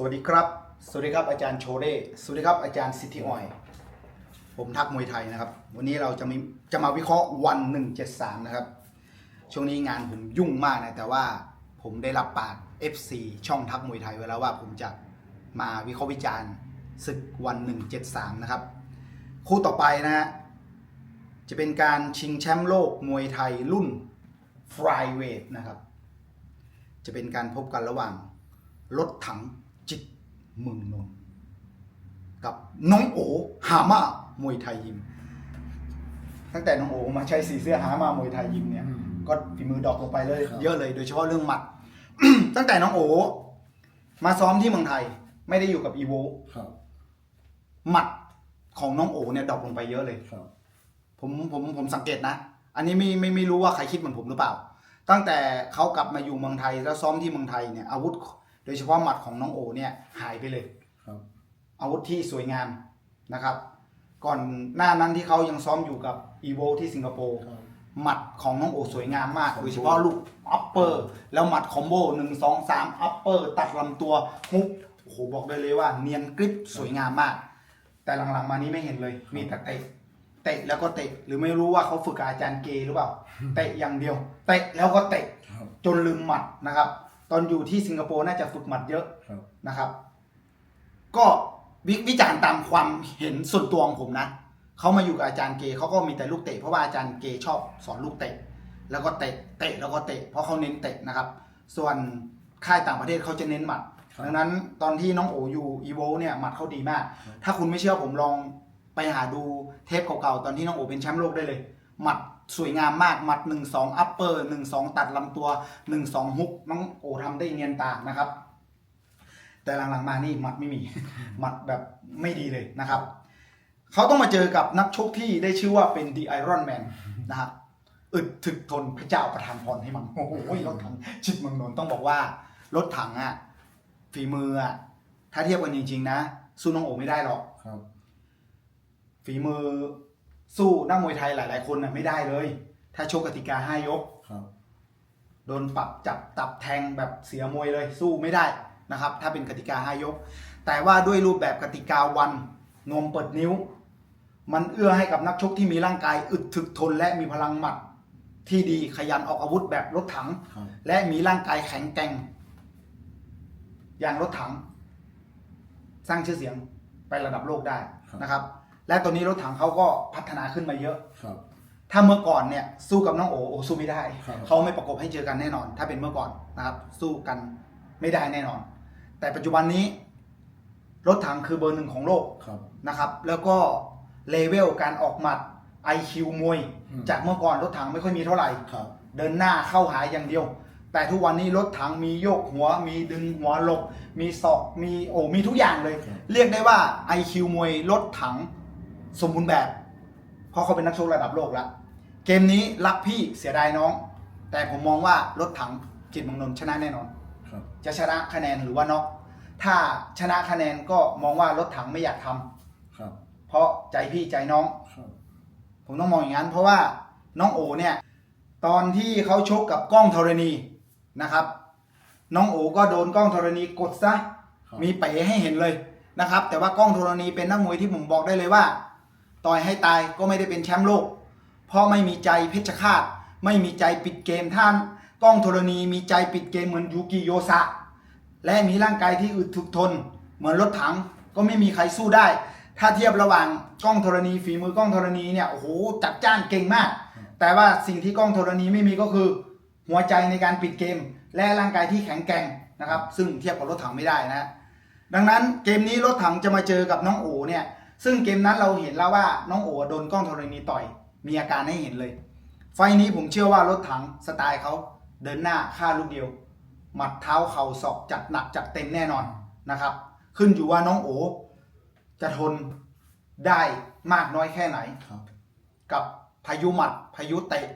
สวัสดีครับ สวัสดีครับอาจารย์โชเล่สวัสดีครับอาจารย์สิทธิออย ผมทักมวยไทยนะครับ วันนี้เราจะมีจะมาวิเคราะห์วัน173นะครับ ช่วงนี้งานผมยุ่งมากนะ แต่ว่าผมได้รับปาก FC ช่องทักมวยไทยไว้แล้วว่าผมจะมาวิเคราะห์วิจารณ์ศึกวัน173นะครับ คู่ต่อไปนะฮะจะเป็นการชิงแชมป์โลกมวยไทยรุ่นฟลายเวทนะครับ จะเป็นการพบกันระหว่างรถถัง จิตเมืองนนท์กับน้องโอหามามวยไทยยิม ตั้งแต่น้องโอมาใช้สีเสื้อหามามวยไทยยิมเนี่ย ก็ฝีมือดรอกลงไปเลยครับเยอะเลยโดยเฉพาะเรื่องหมัด ตั้งแต่น้องโอ มาซ้อมที่เมืองไทย ไม่ได้อยู่กับอีโวครับหมัดของน้องโอเนี่ยดรอปลงไปเยอะเลยครับผมผมผมสังเกตนะ อันนี้ไม่ไม่ไม่รู้ว่าใครคิดเหมือนผมหรือเปล่า ตั้งแต่เขากลับมาอยู่เมืองไทยแล้วซ้อมที่เมืองไทยเนี่ยอาวุธโดยเฉพาะหมัดของน้องโอเนี่ยหายไปเลยครับอาวุธที่สวยงามนะครับ ก่อนหน้านั้นที่เขายังซ้อมอยู่กับอีโวที่สิงคโปร์ครับหมัดของน้องโอสวยงามมากคอมโบโดยเฉพาะลูกอัปเปอร์ แล้วหมัดคอมโบหนึ่งสองสามอัปเปอร์ ตัดลำตัวฮุกโอ้โหบอกได้เลยว่าเนียนกริปสวยงามมาก แต่หลังๆมานี้ไม่เห็นเลย มีแต่เตะเตะแล้วก็เตะหรือไม่รู้ว่าเขาฝึกกับอาจารย์เกหรือเปล่าเตะอย่างเดียวเตะแล้วก็เตะครับจนลืมหมัดนะครับ ตอนอยู่ที่สิงคโปร์น่าจะฝึกหมัดเยอะครับ นะครับ ก็วิวิจารณ์ตามความเห็นส่วนตัวของผมนะเขามาอยู่กับอาจารย์เกเขาก็มีแต่ลูกเตะเพราะว่าอาจารย์เกชอบสอนลูกเตะ แล้วก็เตะเตะแล้วก็เตะเพราะเขาเน้นเตะนะครับ ส่วนค่ายต่างประเทศเขาจะเน้นหมัดดังนั้นตอนที่น้องโออยู่อีโวเนี่ยหมัดเขาดีมากถ้าคุณไม่เชื่อผมลองไปหาดูเทปเก่าๆตอนที่น้องโอเป็นแชมป์โลกได้เลย หมัด สวยงามมากหมัด 1 2 อัปเปอร์ 1 2 ตัดลำตัว 1 2 ฮุก น้องโอทำได้เนียนตานะครับ แต่หลังๆมานี่หมัดไม่มีหมัดแบบไม่ดีเลยนะครับ เขาต้องมาเจอกับนักชกที่ได้ชื่อว่าเป็น The Iron Man นะครับอึดถึกทนพระเจ้าประทานพรให้มัน โอ้โหรถถังชิดเมืองนนท์ต้องบอกว่า รถถังอะฝีมืออะถ้าเทียบกันจริงๆนะสู้น้องโอไม่ได้หรอกครับฝีมือ สู้นักมวยไทยหลาย ๆ คนนะไม่ได้เลย ถ้าชกกติกาห้ายก ครับ โดนปรับจับตับแทงแบบเสียมวยเลยสู้ไม่ได้นะครับ ถ้าเป็นกติกาห้ายก แต่ว่าด้วยรูปแบบกติกาวันนวมเปิดนิ้ว มันเอื้อให้กับนักชกที่มีร่างกายอึดถึกทนและมีพลังหมัดที่ดีขยันออกอาวุธแบบรถถัง ครับ และมีร่างกายแข็งแกร่ง อย่างรถถัง สร้างชื่อเสียงไประดับโลกได้นะครับ และตอนนี้รถถังเขาก็พัฒนาขึ้นมาเยอะ ครับ ถ้าเมื่อก่อนเนี่ยสู้กับน้องโอโอสู้ไม่ได้ ครับ เขาไม่ประกบให้เจอกันแน่นอน ถ้าเป็นเมื่อก่อนนะครับ สู้กันไม่ได้แน่นอน แต่ปัจจุบันนี้ รถถังคือเบอร์หนึ่งของโลก ครับ นะครับ แล้วก็เลเวลการออกหมัด IQ มวย อืม จากเมื่อก่อนรถถังไม่ค่อยมีเท่าไหร่ ครับ เดินหน้าเข้าหาอย่างเดียว แต่ทุกวันนี้รถถังมีโยกหัว มีดึงหัวหลบ มีศอก มีโอ้มีทุกอย่างเลย ครับ เรียกได้ว่า IQ มวยรถถัง สมบูรณ์แบบ เพราะเขาเป็นนักชกระดับโลกแล้วเกมนี้รักพี่เสียดายน้อง แต่ผมมองว่ารถถังจิตรเมืองนนท์ชนะแน่นอน ครับ จะชนะคะแนนหรือว่าน็อกถ้าชนะคะแนนก็มองว่ารถถังไม่อยากทำครับ เพราะใจพี่ใจน้อง ครับ ผมต้องมองอย่างนั้น เพราะว่าน้องโอเนี่ย ตอนที่เขาชกกับกล้องธรณีนะครับ น้องโอก็โดนกล้องธรณีกดซะ ครับ มีเป๋ให้เห็นเลยนะครับ แต่ว่ากล้องธรณีเป็นนักมวยที่ผมบอกได้เลยว่า ต่อยให้ตายก็ไม่ได้เป็นแชมป์โลก เพราะไม่มีใจเพชฌฆาต ไม่มีใจปิดเกมท่านกล้องธรณีมีใจปิดเกมเหมือนยูกิโยซะและมีร่างกายที่อึดถึกทน เหมือนรถถังก็ไม่มีใครสู้ได้ ถ้าเทียบระหว่างกล้องธรณีฝีมือกล้องธรณีเนี่ยโอ้โหจัดจ้านเก่งมาก แต่ว่าสิ่งที่กล้องธรณีไม่มีก็คือ หัวใจในการปิดเกม และร่างกายที่แข็งแกร่งนะครับ ซึ่งเทียบกับรถถังไม่ได้นะ ดังนั้นเกมนี้รถถังจะมาเจอกับน้องโอเนี่ย ซึ่งเกมนั้นเราเห็นแล้วว่าน้องโอโดนกล้องธรณีต่อย มีอาการให้เห็นเลย ไฟล์นี้ผมเชื่อว่ารถถังสไตล์เขาเดินหน้าฆ่าลูกเดียว หมัดเท้าเข่าศอกจัดหนักจัดเต็มแน่นอนนะครับ ขึ้นอยู่ว่าน้องโอจะทนได้มากน้อยแค่ไหนครับกับพายุหมัดพายุเตะ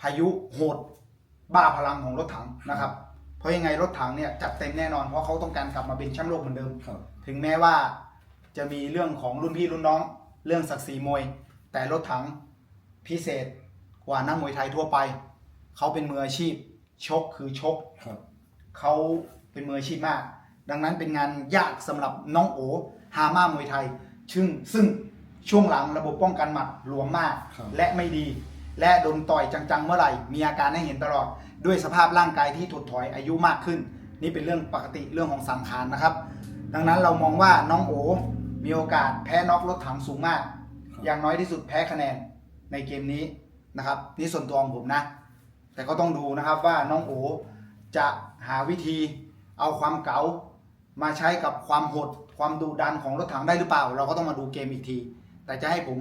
พายุโหด บ้าพลังของรถถังนะครับ เพราะยังไงรถถังเนี่ยจัดเต็มแน่นอนเพราะเขาต้องการกลับมาเป็นแชมป์โลกเหมือนเดิมครับถึงแม้ว่า จะมีเรื่องของรุ่นพี่รุ่นน้อง เรื่องศักดิ์ศรีมวย แต่รถถังพิเศษกว่านักมวยไทยทั่วไป เขาเป็นมืออาชีพ ชกคือชกครับ เขาเป็นมืออาชีพมาก ดังนั้นเป็นงานยากสำหรับน้องโอฮาม่ามวยไทยซึ่งซึ่งช่วงหลังระบบป้องกันหมัดหลวมมาก ครับ และไม่ดี และโดนต่อยจังๆเมื่อไหร่ มีอาการให้เห็นตลอด ด้วยสภาพร่างกายที่ถดถอยอายุมากขึ้น นี่เป็นเรื่องปกติเรื่องของสังขารนะครับ ดังนั้นเรามองว่าน้องโอ มีโอกาสแพ้น็อกรถถังสูงมากครับอย่างน้อยที่สุดแพ้คะแนนในเกมนี้นะครับ นี่ส่วนตัวของผมนะ แต่ก็ต้องดูนะครับว่าน้องโอจะหาวิธีเอาความเก๋ามาใช้กับความโหดความดุดันของรถถังได้หรือเปล่า เราก็ต้องมาดูเกมอีกที แต่จะให้ผม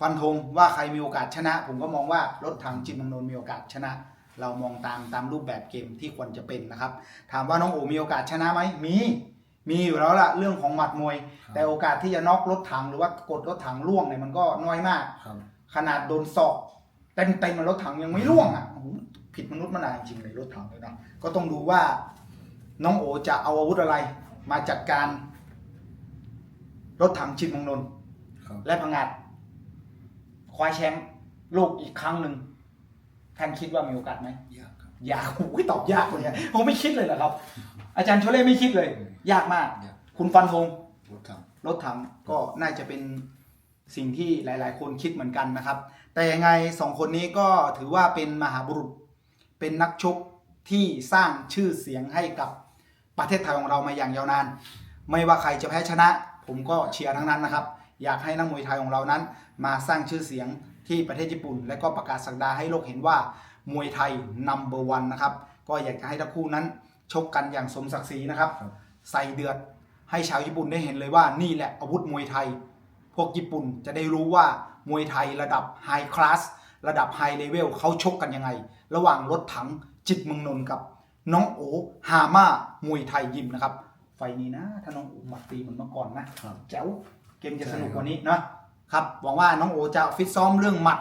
ฟันธงว่าใครมีโอกาสชนะ ผมก็มองว่ารถถังจิมเมังนนท์มีโอกาสชนะ เรามองตามตามรูปแบบเกมที่ควรจะเป็นนะครับ ถามว่าน้องโอมีโอกาสชนะไหมมี มีอยู่แล้วล่ะเรื่องของหมัดมวย ครับ แต่โอกาสที่จะน็อกรถถังหรือว่ากดรถถังล่วงเนี่ยมันก็น้อยมาก ครับ ขนาดโดนศอกเต็มเต็มๆมันรถถังยังไม่ร่วงอะโอ้โหผิดมนุษย์มนาจริงๆเลยรถถังเลยนะก็ต้องดูว่า น้องโอจะเอาอาวุธอะไร มาจัดการ รถถังชินเมองนนท์ครับ และพังงาดคว้าแชมป์โลกอีกครั้งหนึ่งท่านคิดว่ามีโอกาสไหม ยากครับ ยากโอ้ยตอบยากเลยอะผมไม่คิดเลยเหรอครับ อาจารย์โชเล่ไม่คิดเลย ยากมาก ยาก คุณฟันธงรถถังรถถังก็น่าจะเป็นสิ่งที่หลาย ๆ คนคิดเหมือนกันนะครับ แต่ยังไงสองคนนี้ก็ถือว่าเป็นมหาบุรุษ เป็นนักชกที่สร้างชื่อเสียงให้กับประเทศไทยของเรามาอย่างยาวนาน ไม่ว่าใครจะแพ้ชนะ ผมก็เชียร์ทั้งนั้นนะครับ อยากให้นักมวยไทยของเรานั้น มาสร้างชื่อเสียงที่ประเทศญี่ปุ่น และก็ประกาศสักดาให้โลกเห็นว่ามวยไทยนัมเบอร์วันนะครับ ก็อยากจะให้ทั้งคู่นั้น ชกกันอย่างสมศักดิ์ศรีนะครับครับ ใส่เดือดให้ชาวญี่ปุ่นได้เห็นเลยว่านี่แหละอาวุธมวยไทย พวกญี่ปุ่นจะได้รู้ว่ามวยไทยระดับไฮคลาสระดับไฮเลเวลเขาชกกันยังไง ระหว่างรถถังจิตรเมืองนนท์กับ น้องโอฮาม่ามวยไทยยิมนะครับ ไฟนี้นะ ถ้าน้องโอหมัดตีเหมือนเมื่อก่อนนะครับแจ๋วเกมจะสนุกกว่านี้นะครับหวังว่าน้องโอจะฟิตซ้อมเรื่องหมัด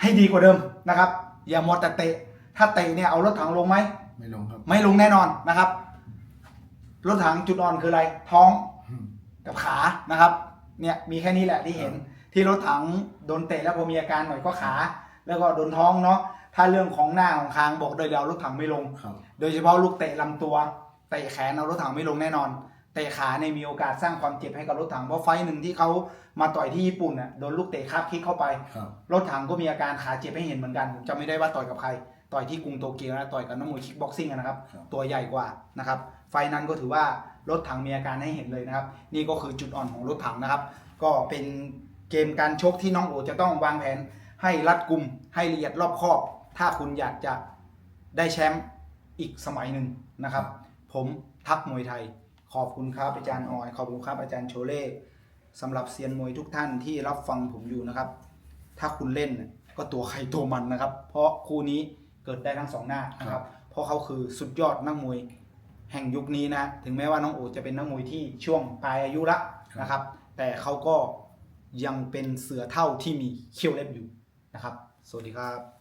ให้ดีกว่าเดิมนะครับ อย่ามัวแต่เตะถ้าเตะเนี่ยเอารถถังลงไหม ไม่ลงครับ ไม่ลงแน่นอนนะครับ รถถังจุดอ่อนคืออะไร ท้องอืมกับขานะครับ เนี่ยมีแค่นี้แหละที่เห็น ที่รถถังโดนเตะแล้วพอมีอาการหน่อยก็ขา แล้วก็โดนท้องเนาะถ้าเรื่องของหน้าของคางบอกเลยเดี๋ยวเอารถถังไม่ลงครับโดยเฉพาะลูกเตะลำตัวเตะแขนเอารถถังไม่ลงแน่นอนเตะขาเนี่ยมีโอกาสสร้างความเจ็บให้กับรถถังเพราะไฟต์หนึ่งที่เขามาต่อยที่ญี่ปุ่นน่ะโดนลูกเตะคาบคิกเข้าไปครับรถถังก็มีอาการขาเจ็บให้เห็นเหมือนกันผมจำไม่ได้ว่าต่อยกับใคร ต่อยที่กรุงโตเกียวนะต่อยกับนักมวยคิกบ็อกซิ่งอะนะครับ ครับตัวใหญ่กว่านะครับ ไฟล์นั้นก็ถือว่ารถถังมีอาการให้เห็นเลยนะครับ นี่ก็คือจุดอ่อนของรถถังนะครับ ก็เป็นเกมการชกที่น้องโอจะต้องวางแผน ให้รัดกุมให้ละเอียดรอบคอบ ถ้าคุณอยากจะได้แชมป์อีกสมัยหนึ่งนะครับ ผมทักมวยไทย ขอบคุณครับอาจารย์ออยขอบคุณครับอาจารย์โชเล่สำหรับเซียนมวยทุกท่านที่รับฟังผมอยู่นะครับ ถ้าคุณเล่นน่ะก็ตัวใครตัวมันนะครับ เพราะคู่นี้ เกิดได้ทั้งสองหน้านะครับเพราะเขาคือสุดยอดนักมวยแห่งยุคนี้นะ ถึงแม้ว่าน้องโอจะเป็นนักมวยที่ช่วงปลายอายุละนะครับ แต่เขาก็ยังเป็นเสือเท่าที่มีเขี้ยวเล็บอยู่นะครับ สวัสดีครับ